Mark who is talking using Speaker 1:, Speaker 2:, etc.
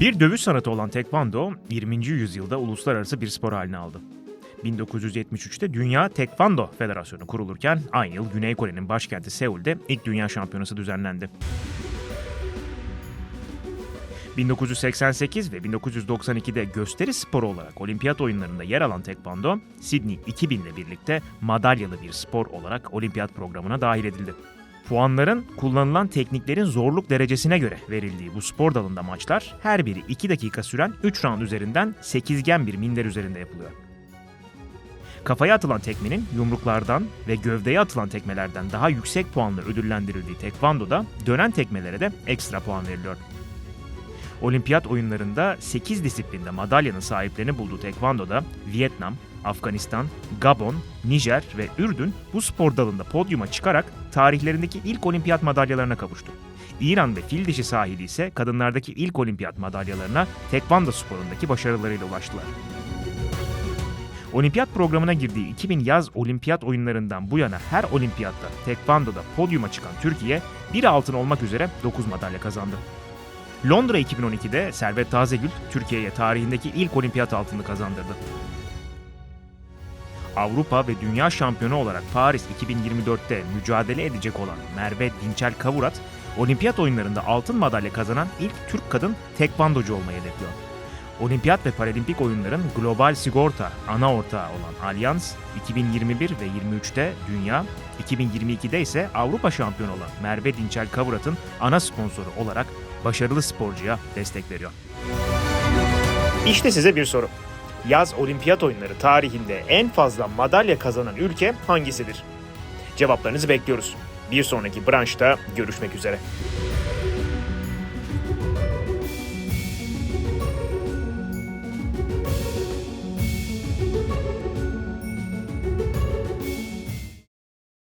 Speaker 1: Bir dövüş sanatı olan tekvando 20. yüzyılda uluslararası bir spor haline aldı. 1973'te Dünya Tekvando Federasyonu kurulurken aynı yıl Güney Kore'nin başkenti Seul'de ilk dünya şampiyonası düzenlendi. 1988 ve 1992'de gösteri sporu olarak olimpiyat oyunlarında yer alan tekvando, Sydney 2000 ile birlikte madalyalı bir spor olarak olimpiyat programına dahil edildi. Puanların kullanılan tekniklerin zorluk derecesine göre verildiği bu spor dalında maçlar her biri 2 dakika süren 3 round üzerinden sekizgen bir minder üzerinde yapılıyor. Kafaya atılan tekmenin yumruklardan ve gövdeye atılan tekmelerden daha yüksek puanla ödüllendirildiği tekvandoda dönen tekmelere de ekstra puan veriliyor. Olimpiyat oyunlarında 8 disiplinde madalyanın sahiplerini bulduğu tekvandoda Vietnam, Afganistan, Gabon, Nijer ve Ürdün bu spor dalında podyuma çıkarak tarihlerindeki ilk olimpiyat madalyalarına kavuştu. İran ve fil dişi sahili ise kadınlardaki ilk olimpiyat madalyalarına tekvando sporundaki başarılarıyla ulaştılar. Olimpiyat programına girdiği 2000 yaz olimpiyat oyunlarından bu yana her olimpiyatta tekvandoda podyuma çıkan Türkiye bir altın olmak üzere 9 madalya kazandı. Londra 2012'de Servet Tazegül Türkiye'ye tarihindeki ilk olimpiyat altını kazandırdı. Avrupa ve Dünya şampiyonu olarak Paris 2024'te mücadele edecek olan Merve Dinçel Kavurat, olimpiyat oyunlarında altın madalya kazanan ilk Türk kadın tekvandocu olmayı hedefliyor. Olimpiyat ve Paralimpik oyunların global sigorta ana ortağı olan Allianz, 2021 ve 23'te Dünya, 2022'de ise Avrupa şampiyonu olan Merve Dinçel Kavurat'ın ana sponsoru olarak başarılı sporcuya destek veriyor. İşte size bir soru. Yaz olimpiyat oyunları tarihinde en fazla madalya kazanan ülke hangisidir? Cevaplarınızı bekliyoruz. Bir sonraki branşta görüşmek üzere.